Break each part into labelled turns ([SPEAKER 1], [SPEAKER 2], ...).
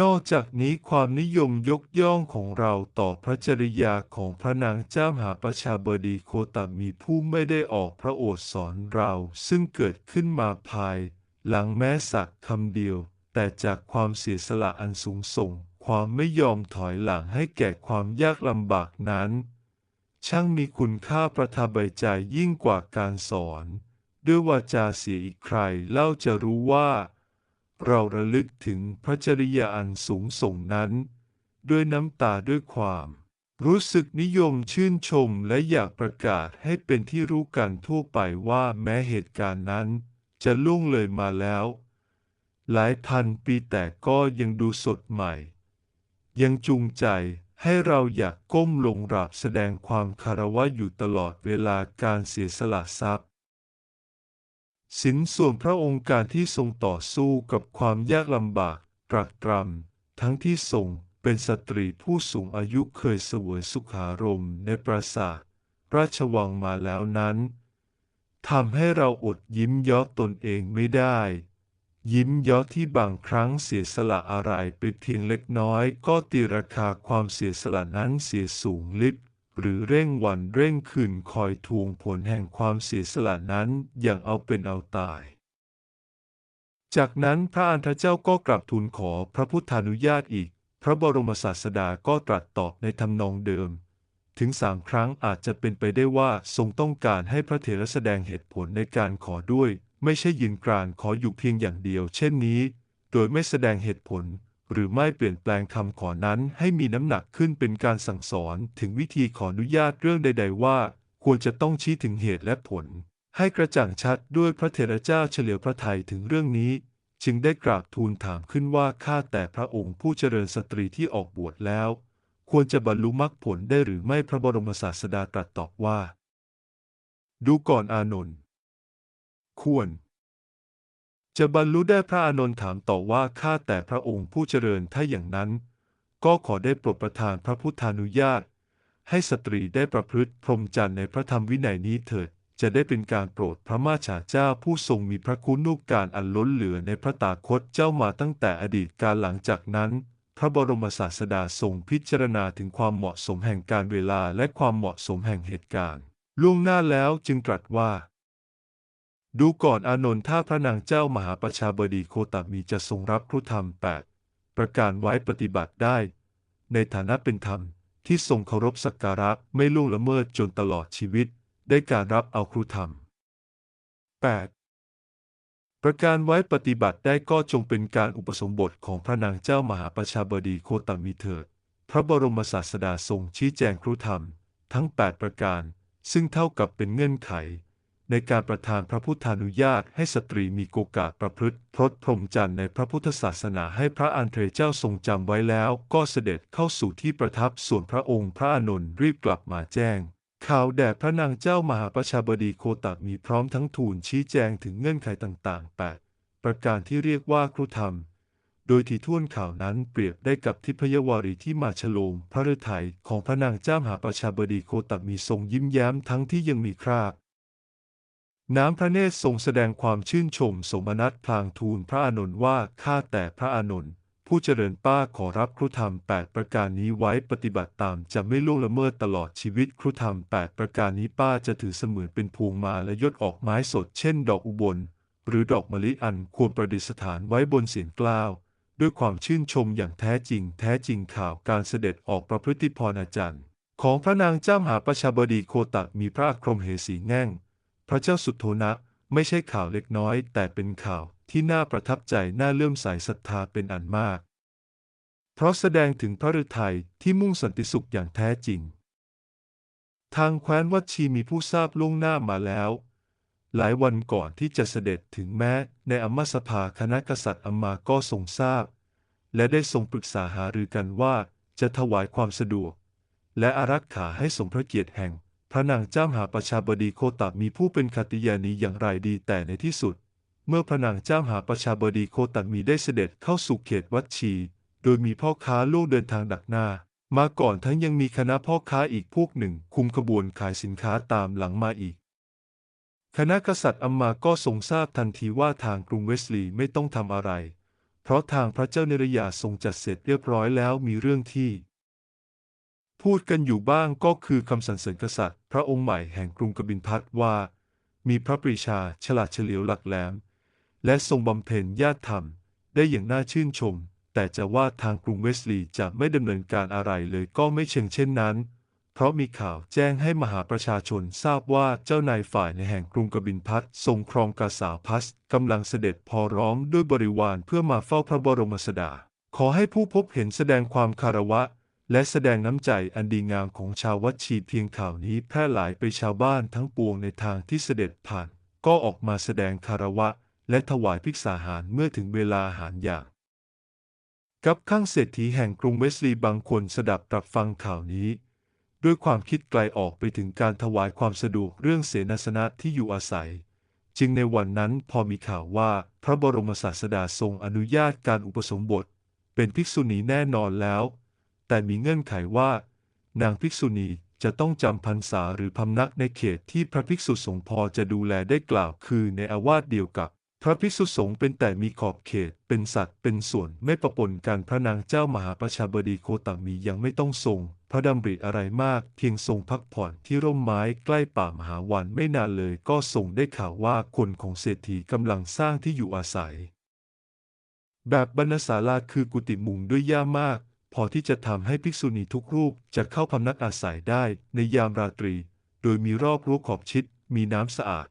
[SPEAKER 1] นอกจากนี้ความนิยมยกย่องของเราต่อพระจริยาของพระนางเจ้ามหาประชาบดีโคตมีผู้ไม่ได้ออกพระโอษฐ์สอนเราซึ่งเกิดขึ้นมาภาย หลังแม้สักคำเดียว แต่จากความเสียสละอันสูงส่ง ความไม่ยอมถอยหลังให้แก่ความยากลำบากนั้น ช่างมีคุณค่าประทับใบใจยิ่งกว่าการสอน ด้วยวาจาเสียอีกใครเล่าจะรู้ว่า เราระลึกถึงพระจริยาอันสูงส่งนั้น ด้วยน้ำตาด้วยความ รู้สึกนิยมชื่นชมและอยากประกาศให้เป็นที่รู้กันทั่วไปว่าแม้เหตุการณ์นั้น จะล่วงเลยมาแล้ว หลายพันปีแต่ก็ยังดูสดใหม่ ยังจูงใจให้เราอยากก้มลงราบแสดงความคารวะอยู่ตลอดเวลาการเสียสละทรัพย์ สินส่วนพระองค์การที่ทรงต่อสู้กับความยากลำบากตรากตรำทั้งที่ทรงเป็นสตรีผู้สูงอายุเคยเสวยสุขารมในปราสาทราชวังมาแล้วนั้นทำให้เราอดยิ้มย้อตนเองไม่ได้ ยิ้มย้อที่บางครั้งเสียสละอะไรไปเพียงเล็กน้อย ก็ตีราคาความเสียสละนั้นเสียสูงลิบ หรือเร่งวันเร่งคืนคอยทวงผลแห่งความเสียสละนั้นอย่างเอาเป็นเอาตาย จากนั้นพระอันทเจ้าก็กลับทูลขอพระพุทธานุญาตอีก พระบรมศาสดาก็ตรัสตอบในทำนองเดิม ถึงสามครั้งอาจจะเป็นไปได้ว่าทรงต้องการให้พระเถระแสดงเหตุผลในการขอด้วย ไม่ใช่ยืนกรานขออยู่เพียงอย่างเดียว เช่นนี้ โดยไม่แสดงเหตุผล หรือไม่เปลี่ยนแปลงคำขอนั้นให้มีน้ำหนักขึ้นเป็นการสั่งสอนถึงวิธีขออนุญาตเรื่องใด ๆ ว่า ควรจะต้องชี้ถึงเหตุและผล ให้กระจ่างชัดด้วยพระเถระเจ้าเฉลียวพระทัยถึงเรื่องนี้ จึงได้กราบทูลถามขึ้นว่าข้าแต่พระองค์ผู้เจริญสตรีที่ออกบวชแล้ว ควรจะบรรลุมรรคผลได้หรือไม่พระบรมศาสดาตรัสตอบว่า ดูก่อนอานนท์ควร จะบรรลุได้พระอานนท์ถามต่อว่าข้าแต่พระองค์ผู้เจริญถ้าอย่างนั้น ก็ขอได้โปรดประทานพระพุทธานุญาต ให้สตรีได้ประพฤติพรหมจรรย์ในพระธรรมวินัยนี้เถิด จะได้เป็นการโปรดพระมาชาเจ้าผู้ทรงมีพระคุณูปการอันล้นเหลือในพระตาคตเจ้ามาตั้งแต่อดีตการหลังจากนั้น พระบรมศาสดาทรงพิจารณาถึงความเหมาะสมแห่งการเวลาและความเหมาะสมแห่งเหตุการณ์ ล่วงหน้าแล้วจึงตรัสว่า ดูก่อนอานนท์ถ้าพระนางเจ้ามหาประชาบดีโคตมีจะทรงรับครุธรรมแปดประการไว้ปฏิบัติได้ ในฐานะเป็นธรรมที่ทรงเคารพสักการะไม่ล่วงละเมิดจนตลอดชีวิต ได้การรับเอาครุธรรม 8. ประการไว้ปฏิบัติได้ก็จงเป็นการอุปสมบทของพระนางเจ้ามหาประชาบดีโคตมีเถิด พระบรมศาสดาทรงชี้แจงครุธรรม ทั้ง 8 ประการ ซึ่งเท่ากับเป็นเงื่อนไข ในการประทานพระพุทธานุญาตให้สตรีมีโอกาสประพฤติพรตพรหมจรรย์ในพระพุทธศาสนาให้พระอันเทรเจ้าทรงจำไว้แล้ว ก็เสด็จเข้าสู่ที่ประทับส่วนพระองค์พระอานนท์รีบกลับมาแจ้งข่าวแด่พระนางเจ้ามหาประชาบดีโคตักมีพร้อมทั้งทูลชี้แจงถึงเงื่อนไขต่างๆ 8 ประการที่เรียกว่าครุธรรม โดยที่ท่วนข่าวนั้นเปรียบได้กับทิพยวารีที่มาฉโลมพระฤทัยของพระนางเจ้ามหาประชาบดีโคตักมีทรงยิ้มแย้มทั้งที่ยังมีคราบ น้ำพระเนตรทรงแสดงความชื่นชมสมนัตพลางทูลพระอานนท์ว่าข้าแต่พระอานนท์ผู้เจริญป้าขอรับครุธรรม 8 ประการนี้ไว้ปฏิบัติตามจะไม่ล่วงละเมิดตลอดชีวิตครุธรรม 8 ประการนี้ป้าจะถือเสมือนเป็นพวงมาและยศออกไม้สดเช่นดอกอุบล หรือดอกมะลิอันควรประดิษฐานไว้บนเสียงกล้าว ด้วยความชื่นชมอย่างแท้จริง แท้จริงข่าวการเสด็จออกประพฤติพรอาจารย์ ของพระนางเจ้ามหาประชาบดีโคตะมีพระอาครมเหสีแง่ง พระเจ้าสุโธนะไม่ใช่ข่าวเล็กน้อย แต่เป็นข่าวที่น่าประทับใจน่าเลื่อมใสศรัทธาเป็นอันมาก เพราะแสดงถึงพระฤทัยที่มุ่งสันติสุขอย่างแท้จริง ทางแคว้นวัดชีมีผู้ทราบล่วงหน้ามาแล้ว หลายวันก่อนที่จะเสด็จถึงแม้ในอมสภาคณะกษัตริย์อมมาก็ทรงทราบ และได้ทรงปรึกษาหารือกันว่าจะถวายความสะดวก และอารักขาให้สมพระเกียรติแห่ง ระนางเจ้ามหาประชาบดีโคตะมีผู้เป็นคติยานีอย่างไรดีแต่ในที่สุด เมื่อพระนางเจ้ามหาประชาบดีโคตะมีได้เสด็จเข้าสู่เขตวัดชี โดยมีพ่อค้าลูกเดินทางดักหน้า มาก่อนทั้งยังมีคณะพ่อค้าอีกพวกหนึ่ง คุมขบวนขายสินค้าตามหลังมาอีก คณะกษัตริย์อัมมาก็ทรงทราบทันทีว่าทางกรุงเวสลีย์ไม่ต้องทำอะไร เพราะทางพระเจ้าเนรยาทรงจัดเสร็จเรียบร้อยแล้วมีเรื่องที่ พูดกันอยู่บ้างก็คือคำสรรเสริญกษัตริย์ พระองค์ใหม่แห่งกรุงกบินพัทว่า มีพระปรีชาฉลาดเฉลียวหลักแหลม และทรงบำเพ็ญญาติธรรม ได้อย่างน่าชื่นชม แต่จะว่าทางกรุงเวสลีย์จะไม่ดำเนินการอะไรเลยก็ไม่เชิงเช่นนั้น เพราะมีข่าวแจ้งให้มหาประชาชนทราบว่าเจ้านายฝ่ายในแห่งกรุงกบินพัททรงครองกาสาพัสกำลังเสด็จพอร้อมด้วยบริวารเพื่อมาเฝ้าพระบรมสดา ขอให้ผู้พบเห็นแสดงความคารวะ และแสดงน้ำใจอันดีงามของชาววัดชีเพียงข่าวนี้แพร่หลายไปชาวบ้านทั้งปวงในทางที่เสด็จผ่าน ก็ออกมาแสดงคารวะ และถวายภิกษาหารเมื่อถึงเวลาอาหารอย่างกับข้างเศรษฐีแห่งกรุงเวสลีย์บางคนสดับตรับฟังข่าวนี้ ด้วยความคิดไกลออกไปถึงการถวายความสะดวกเรื่องเสนาสนะที่อยู่อาศัย จึงในวันนั้นพอมีข่าวว่าพระบรมศาสดาทรงอนุญาตการอุปสมบท เป็นภิกษุณีแน่นอนแล้ว แต่มีเงื่อนไขว่า นางภิกษุณีจะต้องจำพรรษาหรือพำนักในเขตที่พระภิกษุสงฆ์พอจะดูแลได้กล่าวคือในอาวาสเดียวกับ พระภิกษุสงฆ์เป็นแต่มีขอบเขตเป็นสัตว์เป็นส่วนไม่ประปนกันพระนางเจ้ามหาประชาบดีโคตมียังไม่ต้องทรง พระดำริอะไรมากเพียงทรงพักผ่อนที่ร่มไม้ใกล้ป่ามหาวันไม่นานเลยก็ทรงได้ข่าวว่าคนของเศรษฐีกำลังสร้างที่อยู่อาศัย แบบบรรณศาลาคือกุฏิมุงด้วยหญ้ามาก พอที่จะทำให้ภิกษุณีทุกรูปจะเข้าพำนักอาศัยได้ในยามราตรี โดยมีรอบรั้วขอบชิด มีน้ำสะอาด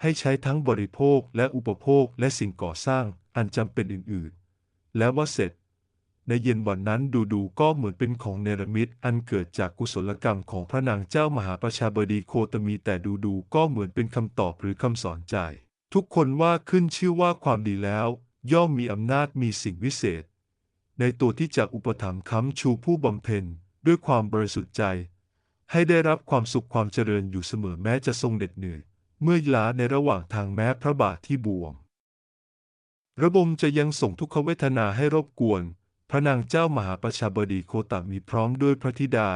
[SPEAKER 1] ให้ใช้ทั้งบริโภคและอุปโภคและสิ่งก่อสร้างอันจำเป็นอื่นๆ แล้วว่าเสร็จ ในเย็นวันนั้นดูๆก็เหมือนเป็นของเนรมิตอันเกิดจากกุศลกรรมของพระนางเจ้ามหาประชาบดีโคตมีแต่ดูๆก็เหมือนเป็นคำตอบหรือคำสอนใจ ทุกคนว่าขึ้นชื่อว่าความดีแล้ว ย่อมมีอำนาจมีสิ่งวิเศษ ในตัวที่จะอุปถัมภ์ค้ำชูผู้บำเพ็ญด้วยความบริสุทธิ์ใจ ให้ได้รับความสุขความเจริญอยู่เสมอแม้จะทรงเหน็ดเหนื่อย เมื่อล้าในระหว่างทางแม้พระบาทที่บวม ระบมจะยังส่งทุกขเวทนาให้รบกวน พระนางเจ้ามหาประชาบดีโคตมีพร้อมด้วยพระธิดา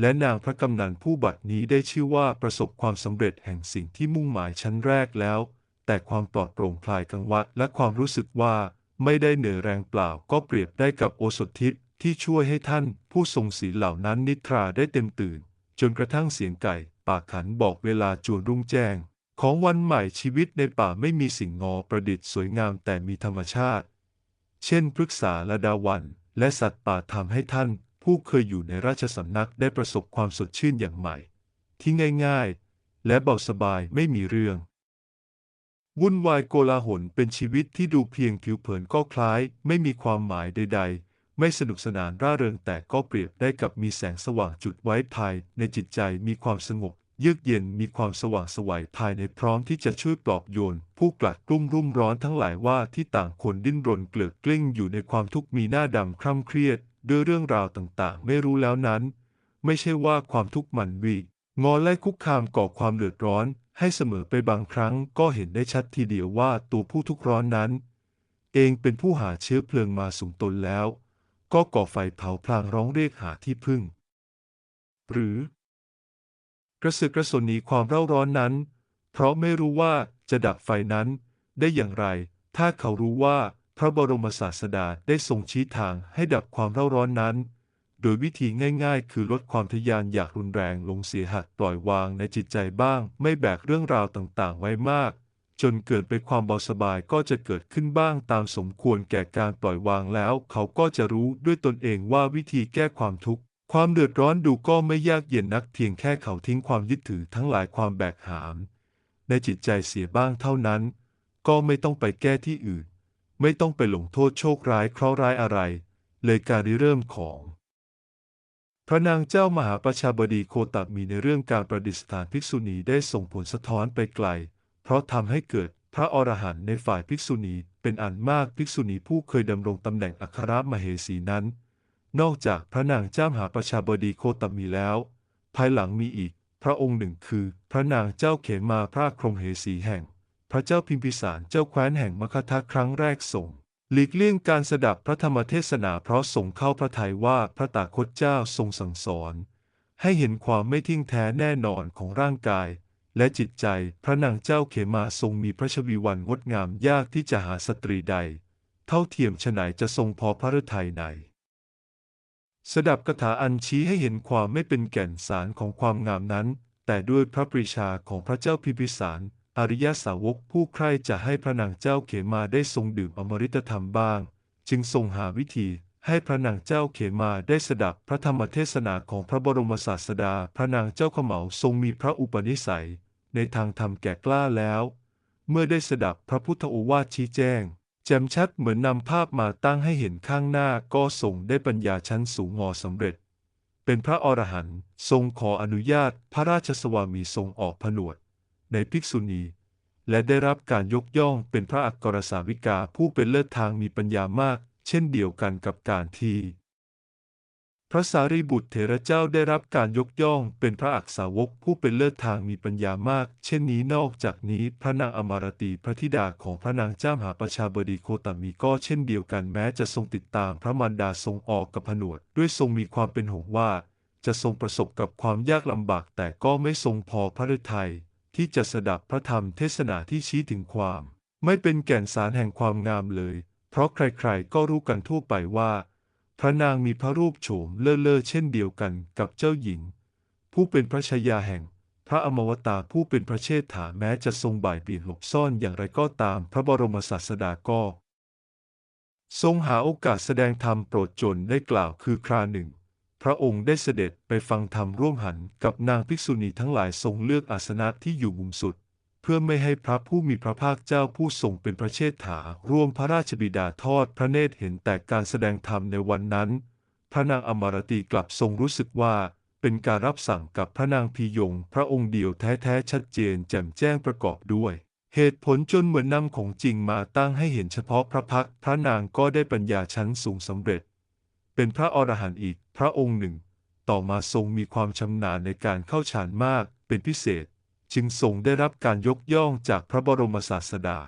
[SPEAKER 1] และนางพระกำนันผู้บัดนี้ได้ชื่อว่าประสบความสำเร็จแห่งสิ่งที่มุ่งหมายชั้นแรกแล้ว แต่ความปลอดโปร่งคลายกังวดและความรู้สึกว่า ไม่ได้เหนื่อยแรงเปล่าก็เปรียบได้กับโอสถทิศที่ช่วยให้ท่านผู้ทรงศีลเหล่านั้นนิทราได้เต็มตื่น จนกระทั่งเสียงไก่ปากขันบอกเวลาจวนรุ่งแจ้ง ของวันใหม่ชีวิตในป่าไม่มีสิ่งงอประดิษฐ์สวยงามแต่มีธรรมชาติ เช่นพฤกษาและดาวัน และสัตว์ป่าทำให้ท่าน ผู้เคยอยู่ในราชสำนักได้ประสบความสดชื่นอย่างใหม่ ที่ง่าย ๆ และเบาสบายไม่มีเรื่อง วุ่นวายโกลาหลเป็นชีวิตที่ดูเพียงผิวเผินก็คล้าย ไม่มีความหมายใด ๆ ไม่สนุกสนานร่าเริงแต่ก็เปรียบได้กับมีแสงสว่างจุดไว้ภายในจิตใจมีความสงบเยือกเย็นมีความสว่างสวัยภายในพร้อมที่จะช่วยปลอบโยน ผู้กลัดกลุ้มรุ่มร้อนทั้งหลายว่าที่ต่างคนดิ้นรนเกลือกกลิ้งอยู่ในความทุกข์มีหน้าดำคร่ำเครียด ด้วยเรื่องราวต่างๆ ไม่รู้แล้วนั้น ไม่ใช่ว่าความทุกข์มันวีงอและคุกคามก่อความเดือดร้อน ให้เสมอไปบางครั้งก็เห็นได้ชัดทีเดียวว่าตัวผู้ทุกข์ร้อนนั้น เองเป็นผู้หาเชื้อเพลิงมาสูงตนแล้ว ก็ก่อไฟเผาพลางร้องเรียกหาที่พึ่ง หรือกระสือกระสนหนีความเร่าร้อนนั้น เพราะไม่รู้ว่าจะดับไฟนั้นได้อย่างไร ถ้าเขารู้ว่าพระบรมศาสดาได้ทรงชี้ทางให้ดับความเร่าร้อนนั้น โดยวิธีง่ายๆ คือลดความทะยานอยากรุนแรงลงเสียหัดปล่อยวางในจิตใจบ้าง ไม่แบกเรื่องราวต่างๆ ไว้มาก จนเกิดไปความเบาสบายก็จะเกิดขึ้นบ้างตามสมควรแก่การปล่อยวางแล้ว เขาก็จะรู้ด้วยตนเองว่าวิธีแก้ความทุกข์ความเดือดร้อนดูก็ไม่ยากเย็นนักเพียงแค่เขาทิ้งความยึดถือทั้งหลายความแบกหาม ในจิตใจเสียบ้างเท่านั้น ก็ไม่ต้องไปแก้ที่อื่น ไม่ต้องไปหลงโทษโชคร้ายเคราะห์ร้ายอะไร เลยการริเริ่มของ พระนางเจ้ามหาประชาบดีโคตมีในเรื่องการประดิษฐานภิกษุณีได้ส่งผลสะท้อนไปไกล เพราะทำให้เกิดพระอรหันต์ในฝ่ายภิกษุณีเป็นอันมากภิกษุณีผู้เคยดำรงตำแหน่งอัครมเหสีนั้น นอกจากพระนางเจ้ามหาประชาบดีโคตมีแล้ว ภายหลังมีอีก พระองค์หนึ่งคือ พระนางเจ้าเขมาพระครมเหสีแห่ง พระเจ้าพิมพิสารเจ้าแคว้นแห่งมคธครั้งแรกส่ง หลีกเลี่ยงการสดับพระธรรมเทศนาเพราะทรงเข้าพระทัยว่าพระตาคตเจ้าทรงสั่งสอน ให้เห็นความไม่ทิ้งแท้แน่นอนของร่างกาย และจิตใจพระนางเจ้าเขมาทรงมีพระชวีวันงดงามยากที่จะหาสตรีใด เท่าเทียมฉไหนจะทรงพอพระฤทัยในสดับคาถาอันชี้ให้เห็นความไม่เป็นแก่นสารของความงามนั้น แต่ด้วยพระปรีชาของพระเจ้าพิพิสาร อริยสาวกผู้ใคร่จะให้พระนางเจ้าเขมาได้ทรงดื่มอมฤตธรรมบ้าง จึงทรงหาวิธีให้พระนางเจ้าเขมาได้สดับพระธรรมเทศนาของพระบรมศาสดา พระนางเจ้าขเหมาทรงมีพระอุปนิสัย ในทางธรรมแก่กล้าแล้ว เมื่อได้สดับพระพุทธโอวาทชี้แจงแจ่มชัดเหมือนนำภาพมาตั้งให้เห็นข้างหน้าก็ทรงได้ปัญญาชั้นสูงงอสำเร็จ เป็นพระอรหันต์ทรงขออนุญาตพระราชสวามีทรงออกผนวด ในภิกษุณี และได้รับการยกย่องเป็นพระอักรสาวิกาผู้เป็นเลิศทางมีปัญญามาก เช่นเดียวกันกับการที่พระสารีบุตรเถระเจ้าได้รับการยกย่องเป็นพระอักษาวกผู้เป็นเลิศทางมีปัญญามาก เช่นนี้นอกจากนี้พระนางอมารตีพระธิดาของพระนางเจ้ามหาประชาบดีโคตมีก็เช่นเดียวกันแม้จะทรงติดตามพระมารดาทรงออกกับผนวด ด้วยทรงมีความเป็นห่วงว่า จะทรงประสบกับความยากลำบากแต่ก็ไม่ทรงพอพระฤทัย ที่จะสดับพระธรรมเทศนาที่ชี้ถึงความ ไม่เป็นแก่นสารแห่งความงามเลย เพราะใครๆ ก็รู้กันทั่วไปว่า พระนางมีพระรูปโฉมเล่อเล่อเช่นเดียวกันกับเจ้าหญิง ผู้เป็นพระชายาแห่งพระอมวตารผู้เป็นพระเชษฐาแม้จะทรงบ่ายเบี่ยงหลบซ่อนอย่างไรก็ตามพระบรมศาสดาก็ ทรงหาโอกาสแสดงธรรมโปรดจนได้กล่าวคือคราหนึ่ง ระองค์ได้เสด็จไปฟังธรรมร่วมหันกับนางภิกษุณีทั้งหลายทรงเลือกอาสนะที่อยู่มุมสุด เพื่อไม่ให้พระผู้มีพระภาคเจ้าผู้ทรงเป็นพระเชษฐา ร่วมพระราชบิดาทอดพระเนตรเห็นแต่การแสดงธรรมในวันนั้น พระนางอมรตีกลับทรงรู้สึกว่าเป็นการรับสั่งกับพระนางพียง พระองค์เดียวแท้ๆชัดเจนแจ่มแจ้งประกอบด้วยเหตุผลจนเหมือนนำของจริงมาตั้งให้เห็นเฉพาะพระพักพระนางก็ได้ปัญญาชั้นสูงสำเร็จ เป็นพระอรหันต์อีก พระองค์หนึ่ง ต่อมาทรงมีความชำนาญในการเข้าฌานมากเป็นพิเศษ จึงทรงได้รับการยกย่องจากพระบรมศาสดา